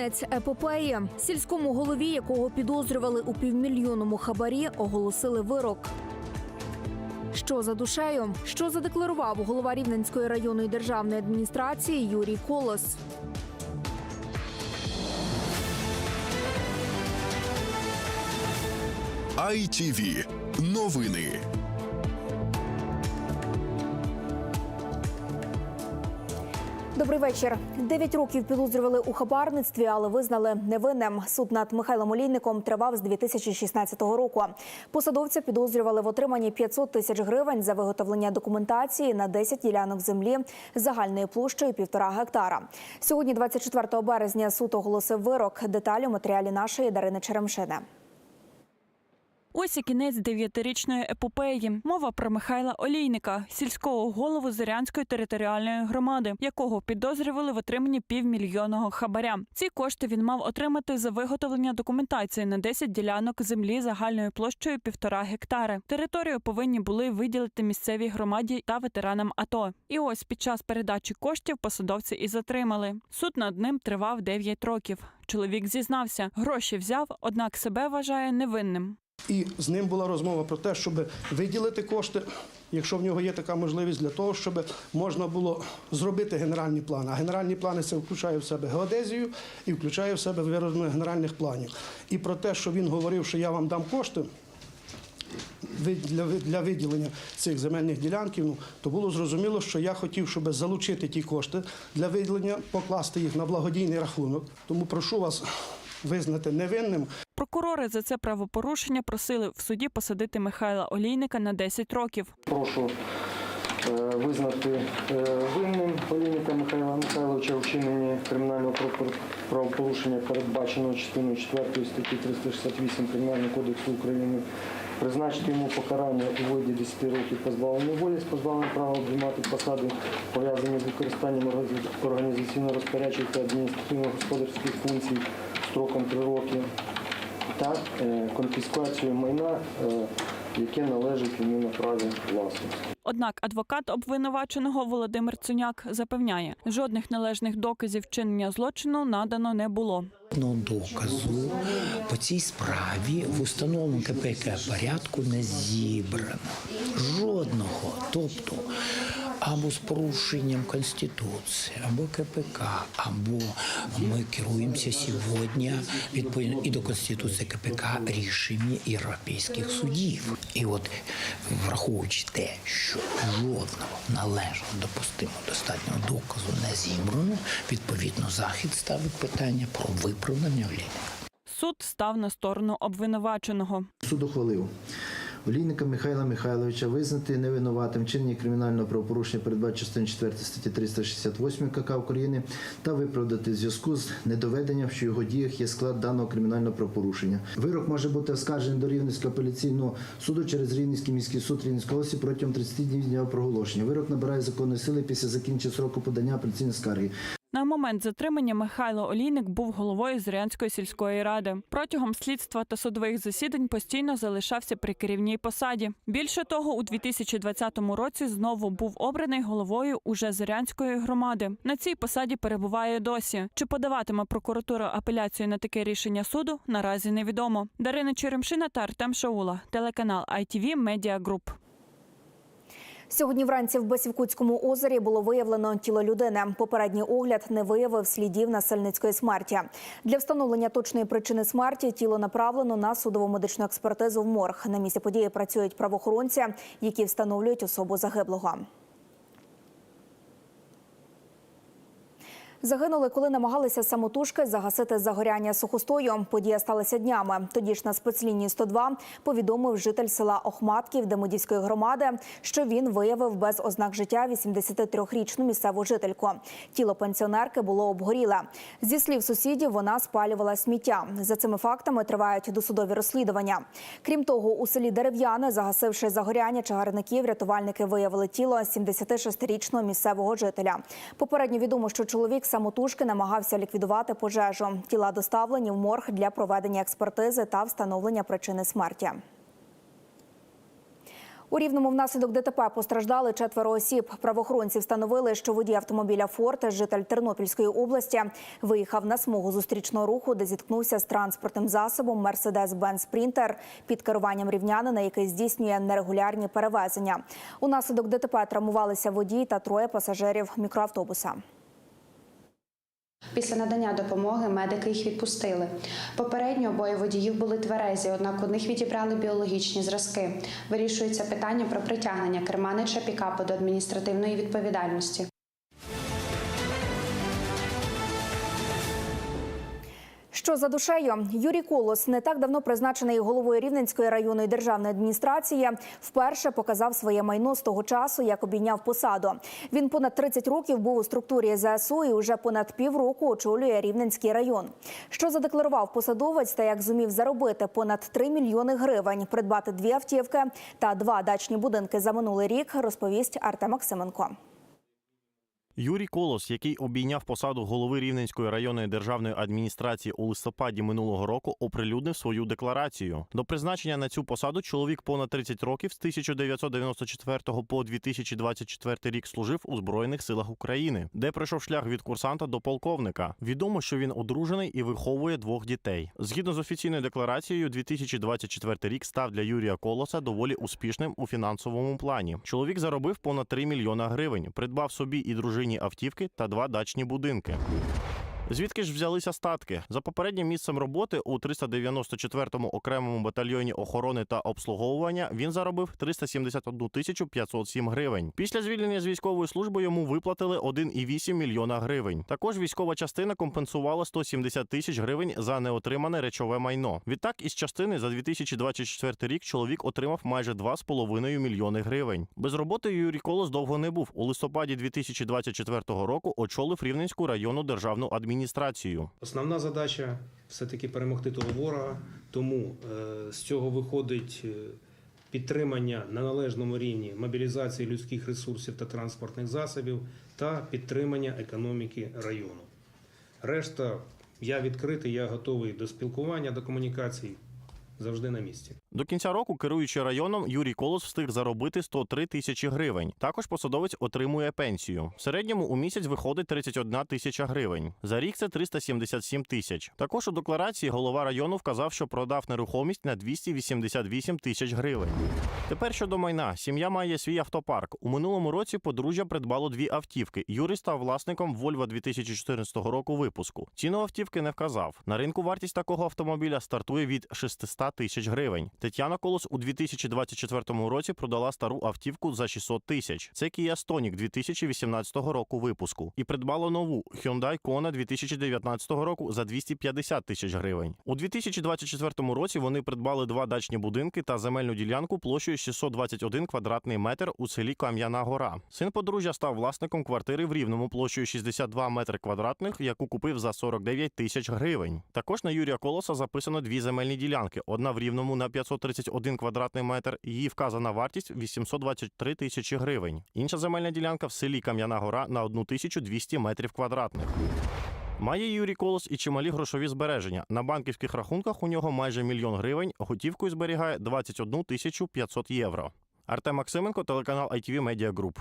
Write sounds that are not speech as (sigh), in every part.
Кінець епопеї. Сільському голові, якого підозрювали у півмільйонному хабарі, оголосили вирок. Що за душею? Що задекларував голова Рівненської районної державної адміністрації Юрій Колос? ITV. Новини. Добрий вечір. Дев'ять років підозрювали у хабарництві, але визнали невинним. Суд над Михайлом Олійником тривав з 2016 року. Посадовця підозрювали в отриманні 500 тисяч гривень за виготовлення документації на 10 ділянок землі загальною площею півтора гектара. Сьогодні, 24 березня, суд оголосив вирок. Деталі у матеріалі нашої Дарини Черемшини. Ось і кінець дев'ятирічної епопеї. Мова про Михайла Олійника, сільського голову Зорянської територіальної громади, якого підозрювали в отриманні півмільйонного хабаря. Ці кошти він мав отримати за виготовлення документації на 10 ділянок землі загальною площею півтора гектари. Територію повинні були виділити місцевій громаді та ветеранам АТО. І ось під час передачі коштів посадовці і затримали. Суд над ним тривав 9 років. Чоловік зізнався, гроші взяв, однак себе вважає невинним. І з ним була розмова про те, щоб виділити кошти, якщо в нього є така можливість, для того, щоб можна було зробити генеральні плани. А генеральні плани це включає в себе геодезію і включає в себе вироблення генеральних планів. І про те, що він говорив, що я вам дам кошти. Для, виділення цих земельних ділянків, ну, то було зрозуміло, що я хотів, щоб залучити ті кошти для виділення, покласти їх на благодійний рахунок. Тому прошу вас визнати невинним Прокурори за це правопорушення просили в суді посадити Михайла Олійника на 10 років. Прошу е, визнати е, винним Олійника Михайла Михайловича у вчиненні кримінального правопорушення, передбаченого частиною 4 статті 368 Кримінального кодексу України, призначити йому покарання у виді 10 років позбавлення волі з позбавленням права обіймати посади, пов'язані з використанням організаційно-розпорядчих та адміністративно-господарських функцій строком 3 роки та е, конфіскацію майна, е, яке належить йому на праві власності. Однак адвокат обвинуваченого Володимир Цуняк запевняє, жодних належних доказів вчинення злочину надано не було. Жодного доказу по цій справі в установленому КПК порядку не зібрано. Жодного. Тобто або з порушенням Конституції, або КПК, або ми керуємося сьогодні відповідно і до Конституції КПК рішеннями європейських судів. І от враховуючи те, що жодного належного допустимо достатнього доказу не зібрано, відповідно захід ставить питання про виправдання Олійника. Суд став на сторону обвинуваченого. Суд ухвалив Олійника Михайла Михайловича визнати невинуватим вчинення кримінального правопорушення передбачено частини 4 статті 368 КК України та виправдати в зв'язку з недоведенням, що в його діях є склад даного кримінального правопорушення. Вирок може бути оскаржений до Рівненського апеляційного суду через Рівненський міський суд Рівненської області протягом 30 днів дня проголошення. Вирок набирає законної сили після закінчення сроку подання апеляційної скарги. На момент затримання Михайло Олійник був головою Зорянської сільської ради. Протягом слідства та судових засідань постійно залишався при керівній посаді. Більше того, у 2020 році знову був обраний головою уже Зорянської громади. На цій посаді перебуває досі. Чи подаватиме прокуратура апеляцію на таке рішення суду? Наразі невідомо. Дарина Черемшина та Артем Шаула, телеканал ITV Media Group. Сьогодні вранці в Басівкутському озері було виявлено тіло людини. Попередній огляд не виявив слідів насильницької смерті. Для встановлення точної причини смерті тіло направлено на судово медичну експертизу в морг. На місці події працюють правоохоронці, які встановлюють особу загиблого. Загинули, коли намагалися самотужки загасити загоряння сухостою. Подія сталася днями. Тоді ж на спецлінії 102 повідомив житель села Охматків Демидівської громади, що він виявив без ознак життя 83-річну місцеву жительку. Тіло пенсіонерки було обгоріле. Зі слів сусідів, вона спалювала сміття. За цими фактами тривають досудові розслідування. Крім того, у селі Дерев'яне, загасивши загоряння чагарників, рятувальники виявили тіло 76-річного місцевого жителя. Попередньо відомо, що чоловік самотужки намагався ліквідувати пожежу. Тіла доставлені в морг для проведення експертизи та встановлення причини смерті. У рівному внаслідок ДТП постраждали четверо осіб. Правоохоронці встановили, що водій автомобіля Форте, житель Тернопільської області, виїхав на смугу зустрічного руху, де зіткнувся з транспортним засобом Мерседес-Бенц Спрінтер під керуванням рівнянина, який здійснює нерегулярні перевезення. Унаслідок ДТП травмувалися водій та троє пасажирів мікроавтобуса. Після надання допомоги медики їх відпустили. Попередньо обоє водіїв були тверезі, однак у них відібрали біологічні зразки. Вирішується питання про притягнення керманича пікапу до адміністративної відповідальності. Що за душею? Юрій Колос, не так давно призначений головою Рівненської районної державної адміністрації, вперше показав своє майно з того часу, як обійняв посаду. Він понад 30 років був у структурі ЗСУ і вже понад півроку очолює Рівненський район. Що задекларував посадовець та як зумів заробити понад 3 мільйони гривень, придбати дві автівки та два дачні будинки за минулий рік, розповість Артем Максименко. Юрій Колос, який обійняв посаду голови Рівненської районної державної адміністрації у листопаді минулого року, оприлюднив свою декларацію. До призначення на цю посаду чоловік понад 30 років з 1994 по 2024 рік служив у збройних силах України, де пройшов шлях від курсанта до полковника. Відомо, що він одружений і виховує двох дітей. Згідно з офіційною декларацією, 2024 рік став для Юрія Колоса доволі успішним у фінансовому плані. Чоловік заробив понад 3 мільйона гривень, придбав собі і дружині автівки та два дачні будинки. Звідки ж взялися статки? За попереднім місцем роботи у 394-му окремому батальйоні охорони та обслуговування він заробив 371 тисячу 507 гривень. Після звільнення з військової служби йому виплатили 1,8 мільйона гривень. Також військова частина компенсувала 170 тисяч гривень за неотримане речове майно. Відтак із частини за 2024 рік чоловік отримав майже 2,5 мільйони гривень. Без роботи Юрій Колос довго не був. У листопаді 2024 року очолив Рівненську районну державну адміністрацію. Основна задача все-таки перемогти того ворога, тому е, з цього виходить е, підтримання на належному рівні мобілізації людських ресурсів та транспортних засобів та підтримання економіки району. Решта я відкритий, я готовий до спілкування, до комунікацій завжди на місці. До кінця року, керуючи районом, Юрій Колос встиг заробити 103 тисячі гривень. Також посадовець отримує пенсію. В середньому у місяць виходить 31 тисяча гривень. За рік це 377 тисяч. Також у декларації голова району вказав, що продав нерухомість на 288 тисяч гривень. Тепер щодо майна, сім'я має свій автопарк. У минулому році подружжя придбало дві автівки. Юрій став власником Volvo 2014 року випуску. Ціну автівки не вказав. На ринку вартість такого автомобіля стартує від 600 тисяч гривень. Тетяна Колос у 2024 році продала стару автівку за 600 тисяч. Це Kia Stonic 2018 року випуску. І придбала нову Hyundai Kona 2019 року за 250 тисяч гривень. У 2024 році вони придбали два дачні будинки та земельну ділянку площею 621 квадратний метр у селі Кам'яна Гора. Син подружжя став власником квартири в Рівному площею 62 метри квадратних, яку купив за 49 тисяч гривень. Також на Юрія Колоса записано дві земельні ділянки. Одна в Рівному на 531 квадратний метр. Її вказана вартість 823 тисячі гривень. Інша земельна ділянка в селі Кам'яна Гора на 1200 метрів квадратних. Має Юрій Колос і чималі грошові збереження. На банківських рахунках у нього майже мільйон гривень, готівкою зберігає 21 тисячу 500 євро. Артем Максименко, телеканал ITV Media Group.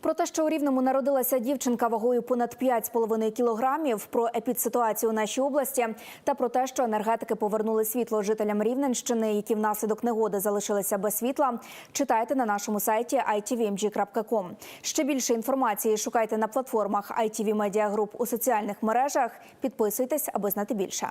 Про те, що у Рівному народилася дівчинка вагою понад 5,5 кілограмів, про епідситуацію у нашій області та про те, що енергетики повернули світло жителям Рівненщини, які внаслідок негоди залишилися без світла, читайте на нашому сайті itvmg.com. Ще більше інформації шукайте на платформах ITV Media Group у соціальних мережах. Підписуйтесь, аби знати більше.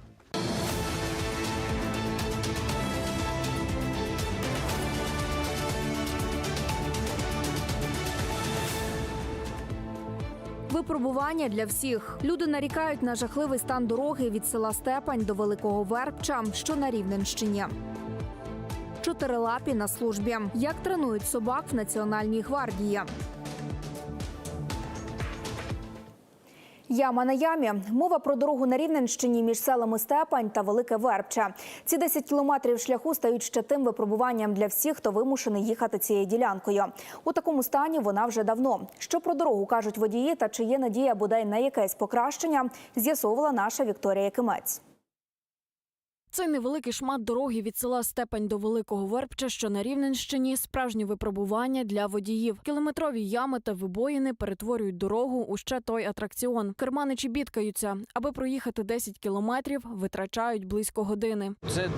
Випробування для всіх. Люди нарікають на жахливий стан дороги від села Степань до Великого Вербча, що на Рівненщині. Чотирилапі на службі. Як тренують собак в Національній гвардії? Яма на ямі. Мова про дорогу на Рівненщині між селами Степань та Велике Вербче. Ці 10 кілометрів шляху стають ще тим випробуванням для всіх, хто вимушений їхати цією ділянкою. У такому стані вона вже давно. Що про дорогу кажуть водії та чи є надія бодай на якесь покращення, з'ясовувала наша Вікторія Кимець. Цей невеликий шмат дороги від села Степень до Великого Вербча, що на Рівненщині, справжнє випробування для водіїв. Кілометрові ями та вибоїни перетворюють дорогу у ще той атракціон. Керманичі бідкаються. Аби проїхати 10 кілометрів, витрачають близько години. Це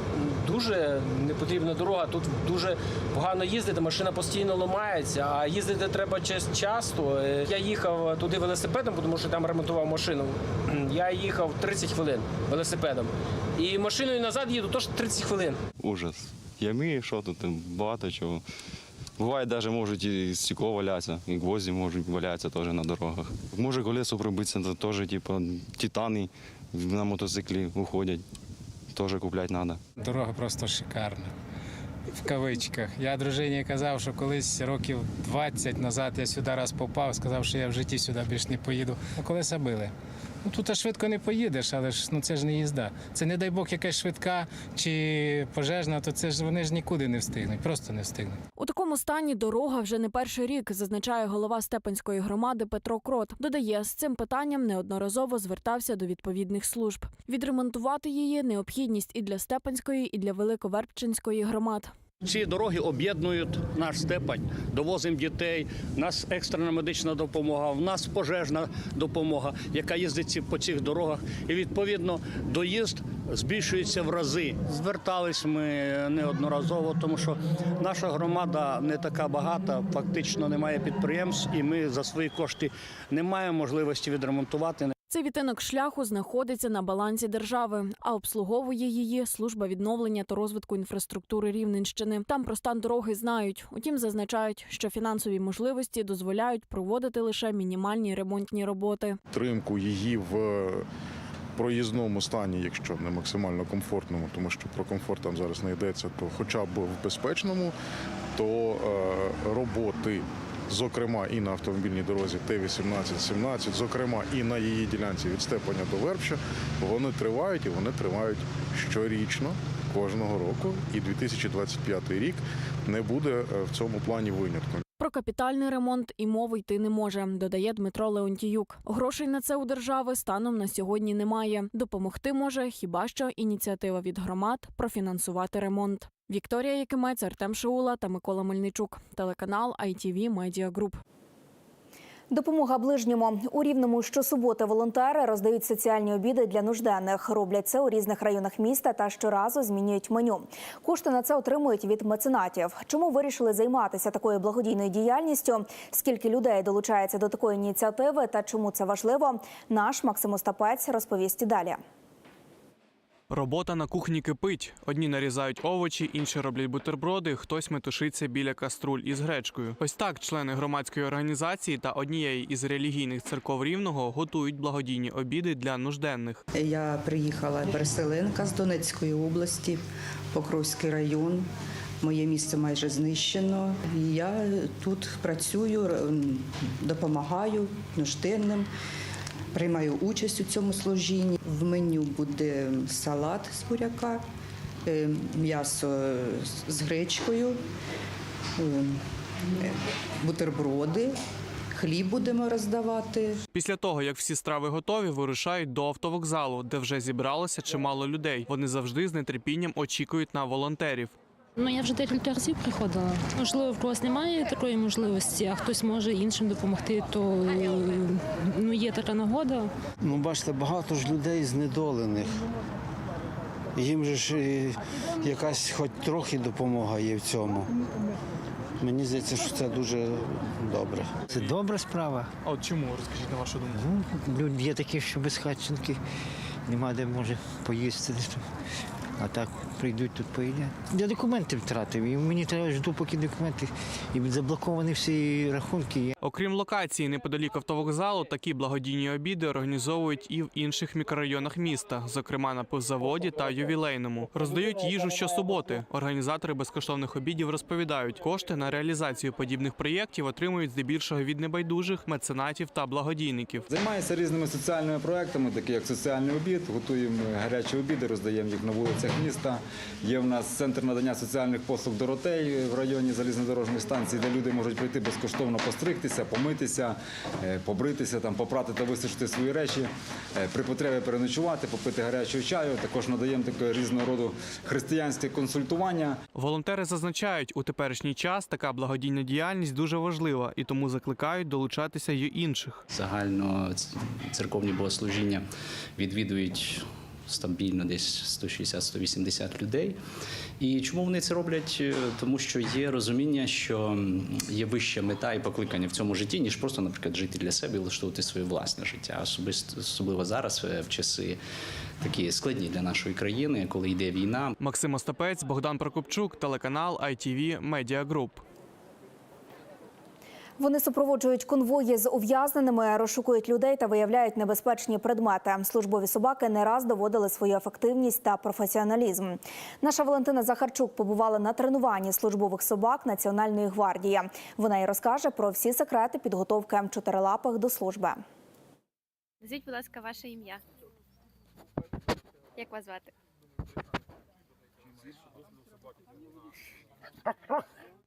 дуже непотрібна дорога. Тут дуже погано їздити, машина постійно ламається, а їздити треба часто. Е, Я їхав туди велосипедом, тому що там ремонтував машину. (clears throat) Я їхав 30 хвилин велосипедом. І машиною назад їду теж 30 хвилин. Ужас. Ями, що тут багато чого. Буває, навіть можуть і стекло валятися, і гвозді можуть валятися теж на дорогах. Може колесо пробитися, то теж, типу, титани на мотоциклі уходять. Теж купляти треба. Дорога просто шикарна. В кавичках. Я дружині казав, що колись років 20 назад я сюди раз попав, сказав, що я в житті сюди більш не поїду. А колеса били. Ну тут а швидко не поїдеш, але ж ну це ж не їзда. Це не дай Бог якась швидка чи пожежна, то це ж вони ж нікуди не встигнуть, просто не встигнуть. Такому стані дорога вже не перший рік, зазначає голова Степенської громади Петро Крот. Додає, з цим питанням неодноразово звертався до відповідних служб. Відремонтувати її необхідність і для Степенської, і для Великоверпчинської громад. Ці дороги об'єднують наш степень, довозимо дітей. У нас екстрена медична допомога, в нас пожежна допомога, яка їздить по цих дорогах. І відповідно доїзд збільшується в рази. Звертались ми неодноразово, тому що наша громада не така багата, фактично немає підприємств, і ми за свої кошти не маємо можливості відремонтувати. Цей відтинок шляху знаходиться на балансі держави, а обслуговує її служба відновлення та розвитку інфраструктури Рівненщини. Там про стан дороги знають. Утім, зазначають, що фінансові можливості дозволяють проводити лише мінімальні ремонтні роботи. Тримку її в проїзному стані, якщо не максимально комфортному, тому що про комфорт там зараз не йдеться, то хоча б в безпечному, то е, роботи. Зокрема, і на автомобільній дорозі Т-18-17, зокрема і на її ділянці від Степаня до Вербча, вони тривають і вони тривають щорічно, кожного року. І 2025 рік не буде е, в цьому плані винятком. Про капітальний ремонт і мови йти не може, додає Дмитро Леонтіюк. Грошей на це у держави станом на сьогодні немає. Допомогти може хіба що ініціатива від громад профінансувати ремонт. Вікторія Якимець, Артем Шаула та Микола Мельничук. Телеканал ITV Media Group. Допомога ближньому у рівному щосуботи волонтери роздають соціальні обіди для нужденних. Роблять це у різних районах міста та щоразу змінюють меню. Кошти на це отримують від меценатів. Чому вирішили займатися такою благодійною діяльністю? Скільки людей долучається до такої ініціативи та чому це важливо? Наш Максим Остапець розповість далі. Робота на кухні кипить. Одні нарізають овочі, інші роблять бутерброди, хтось метушиться біля каструль із гречкою. Ось так члени громадської організації та однієї із релігійних церков рівного готують благодійні обіди для нужденних. Я приїхала переселенка з Донецької області, Покровський район. Моє місце майже знищено. Я тут працюю, допомагаю нужденним, приймаю участь у цьому служінні. В меню буде салат з буряка, е, м'ясо з гречкою, е, бутерброди, хліб будемо роздавати. Після того, як всі страви готові, вирушають до автовокзалу, де вже зібралося чимало людей. Вони завжди з нетерпінням очікують на волонтерів. Ну я вже декілька разів приходила. Можливо, в когось немає такої можливості, а хтось може іншим допомогти, то ну є така нагода. Ну, бачите, багато ж людей знедолених. Їм же ж якась хоч трохи допомога є в цьому. Мені здається, що це дуже добре. Це добра справа. А от чому розкажіть на вашу думку? Ну, люди є такі, що безхатченки, нема де може поїсти. А так прийдуть тут поїдять. Я документи втратив, і мені треба жду, поки документи і заблоковані всі рахунки. Окрім локації неподалік автовокзалу, такі благодійні обіди організовують і в інших мікрорайонах міста, зокрема на пивзаводі та ювілейному. Роздають їжу щосуботи. Організатори безкоштовних обідів розповідають, кошти на реалізацію подібних проєктів отримують здебільшого від небайдужих, меценатів та благодійників. Займається різними соціальними проектами, такі як соціальний обід. Готуємо гарячі обіди, роздаємо їх на вулицях міста. Є в нас центр надання соціальних послуг Доротей в районі залізнодорожної станції, де люди можуть прийти безкоштовно постригтися, помитися, е, побритися, там, попрати та висушити свої речі, е, при потребі переночувати, попити гарячого чаю. Також надаємо таке різного роду християнське консультування. Волонтери зазначають, у теперішній час така благодійна діяльність дуже важлива і тому закликають долучатися й інших. Загально церковні богослужіння відвідують стабільно десь 160-180 людей. І чому вони це роблять? Е, Тому що є розуміння, що є вища мета і покликання в цьому житті, ніж просто, наприклад, жити для себе і влаштовувати своє власне життя. Особисто особливо зараз, е, в часи такі складні для нашої країни, коли йде війна. Максим Остапець, Богдан Прокопчук, телеканал ITV Media Group. Вони супроводжують конвої з ув'язненими, розшукують людей та виявляють небезпечні предмети. Службові собаки не раз доводили свою ефективність та професіоналізм. Наша Валентина Захарчук побувала на тренуванні службових собак Національної гвардії. Вона й розкаже про всі секрети підготовки чотирилапих до служби. Назвіть, будь ласка, ваше ім'я. Як вас звати?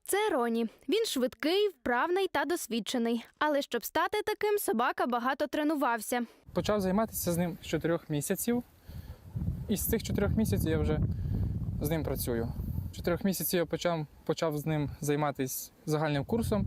Це Роні. Він швидкий, вправний та досвідчений. Але щоб стати таким, собака багато тренувався. Почав займатися з ним з чотирьох місяців. І з цих чотирьох місяців я вже з ним працюю. Чотирьох місяців я почав, почав з ним займатися загальним курсом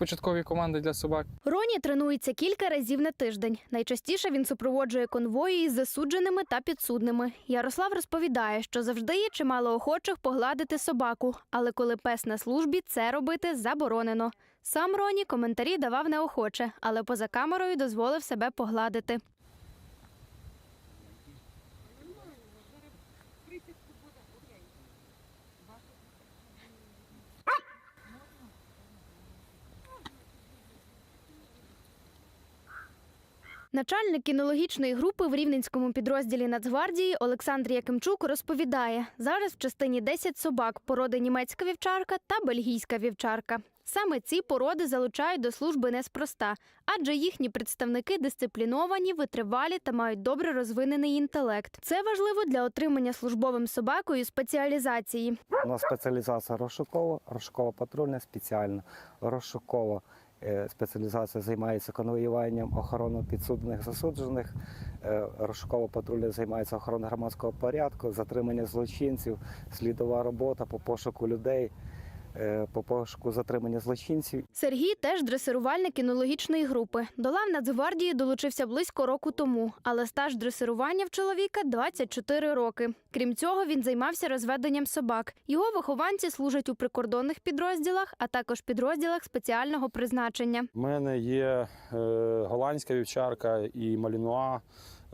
початкової команди для собак. Роні тренується кілька разів на тиждень. Найчастіше він супроводжує конвої із засудженими та підсудними. Ярослав розповідає, що завжди є чимало охочих погладити собаку, але коли пес на службі, це робити заборонено. Сам Роні коментарі давав неохоче, але поза камерою дозволив себе погладити. Начальник кінологічної групи в рівненському підрозділі Нацгвардії Олександр Якимчук розповідає: зараз в частині 10 собак породи німецька вівчарка та бельгійська вівчарка. Саме ці породи залучають до служби неспроста, адже їхні представники дисципліновані, витривалі та мають добре розвинений інтелект. Це важливо для отримання службовим собакою спеціалізації. У нас спеціалізація розшукова, розшукова патрульна спеціальна, розшукова спеціалізація займається конвоюванням охорони підсудних засуджених. е, Розшукова патруля займається охороною громадського порядку, затримання злочинців, слідова робота по пошуку людей, е, по пошуку затримання злочинців. Сергій теж дресирувальник кінологічної групи. До лав Нацгвардії долучився близько року тому, але стаж дресирування в чоловіка 24 роки. Крім цього, він займався розведенням собак. Його вихованці служать у прикордонних підрозділах, а також підрозділах спеціального призначення. У мене є е, голландська вівчарка і малінуа,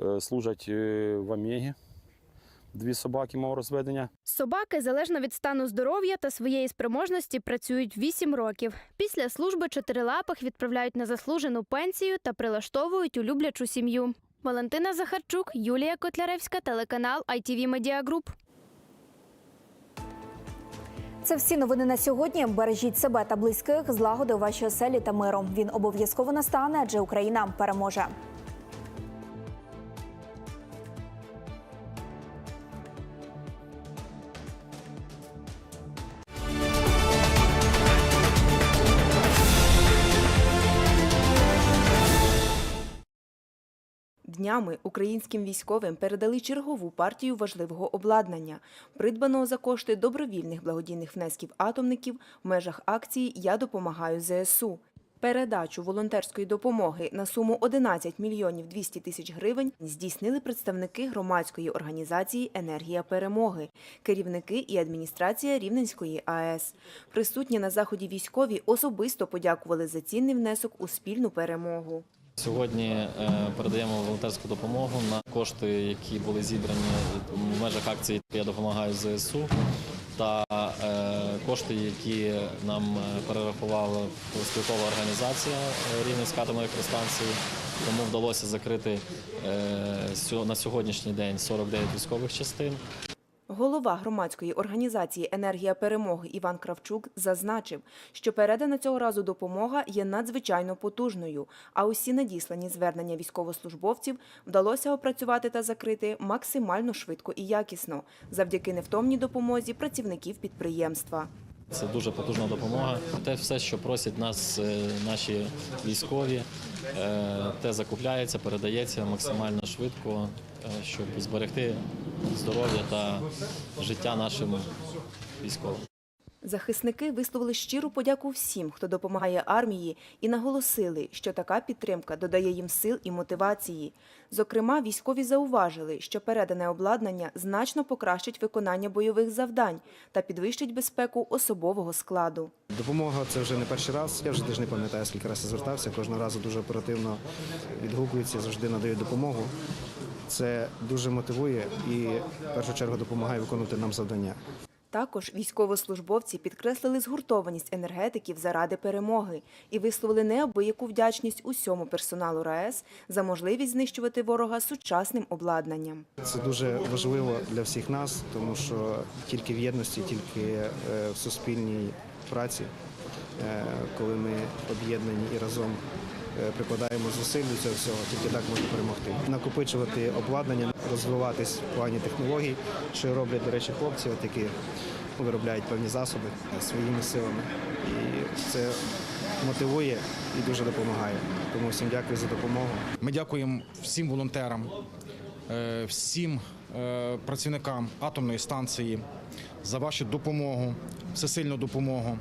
е, служать е, в Омегі. Дві собаки мого розведення. Собаки залежно від стану здоров'я та своєї спроможності працюють 8 років. Після служби чотирилапих відправляють на заслужену пенсію та прилаштовують у люблячу сім'ю. Валентина Захарчук, Юлія Котляревська, телеканал ITV Media Group. Це всі новини на сьогодні. Бережіть себе та близьких, злагоди у вашій оселі та миру. Він обов'язково настане, адже Україна переможе. Днями українським військовим передали чергову партію важливого обладнання, придбаного за кошти добровільних благодійних внесків атомників в межах акції Я допомагаю ЗСУ. Передачу волонтерської допомоги на суму 11 мільйонів 200 тисяч гривень здійснили представники громадської організації Енергія перемоги, керівники і адміністрація Рівненської АЕС. Присутні на заході військові особисто подякували за цінний внесок у спільну перемогу. Сьогодні е, передаємо волонтерську допомогу на кошти, які були зібрані в межах акції Я допомагаю ЗСУ та е, кошти, які нам е, перерахувала спілкова організація Рівненська атомної електростанції. Тому вдалося закрити на сьогоднішній день 49 військових частин. Голова громадської організації Енергія перемоги Іван Кравчук зазначив, що передана цього разу допомога є надзвичайно потужною, а усі надіслані звернення військовослужбовців вдалося опрацювати та закрити максимально швидко і якісно завдяки невтомній допомозі працівників підприємства. Це дуже потужна допомога. Те все, що просять нас е, наші військові, е, те закупляється, передається максимально швидко, е, щоб зберегти здоров'я та життя нашим військовим. Захисники висловили щиру подяку всім, хто допомагає армії, і наголосили, що така підтримка додає їм сил і мотивації. Зокрема, військові зауважили, що передане обладнання значно покращить виконання бойових завдань та підвищить безпеку особового складу. Допомога це вже не перший раз. Я вже теж не пам'ятаю, скільки разів звертався. Кожного разу дуже оперативно відгукуються, завжди надають допомогу. Це дуже мотивує і в першу чергу допомагає виконувати нам завдання. Також військовослужбовці підкреслили згуртованість енергетиків заради перемоги і висловили неабияку вдячність усьому персоналу РаЕС за можливість знищувати ворога сучасним обладнанням. Це дуже важливо для всіх нас, тому що тільки в єдності, тільки е, в суспільній праці, е, коли ми об'єднані і разом прикладаємо зусиль до цього всього, тільки так можна перемогти. Накопичувати обладнання, розвиватись в плані технологій, що роблять, до речі, хлопці, от які виробляють певні засоби е, своїми силами. І це мотивує і дуже допомагає. Тому всім дякую за допомогу. Ми дякуємо всім волонтерам, е, всім е, працівникам атомної станції за вашу допомогу, всесильну допомогу,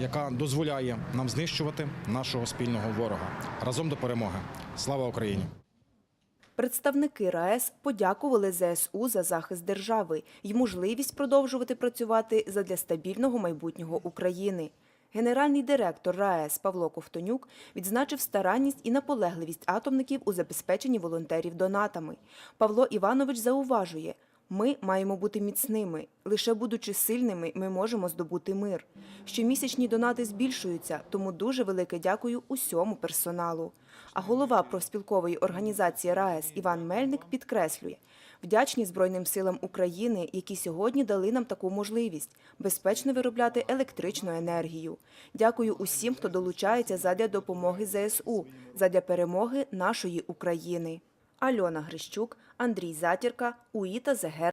яка дозволяє нам знищувати нашого спільного ворога. Разом до перемоги. Слава Україні! Представники РаЕС подякували ЗСУ за захист держави й можливість продовжувати працювати задля стабільного майбутнього України. Генеральний директор РаЕС Павло Ковтонюк відзначив старанність і наполегливість атомників у забезпеченні волонтерів донатами. Павло Іванович зауважує, ми маємо бути міцними. Лише будучи сильними, ми можемо здобути мир. Щомісячні донати збільшуються, тому дуже велике дякую усьому персоналу. А голова профспілкової організації РаЕС Іван Мельник підкреслює, вдячні Збройним силам України, які сьогодні дали нам таку можливість безпечно виробляти електричну енергію. Дякую усім, хто долучається задля допомоги ЗСУ, задля перемоги нашої України. Альона Грищук, Андрій Затірка, Уїта ЗГР.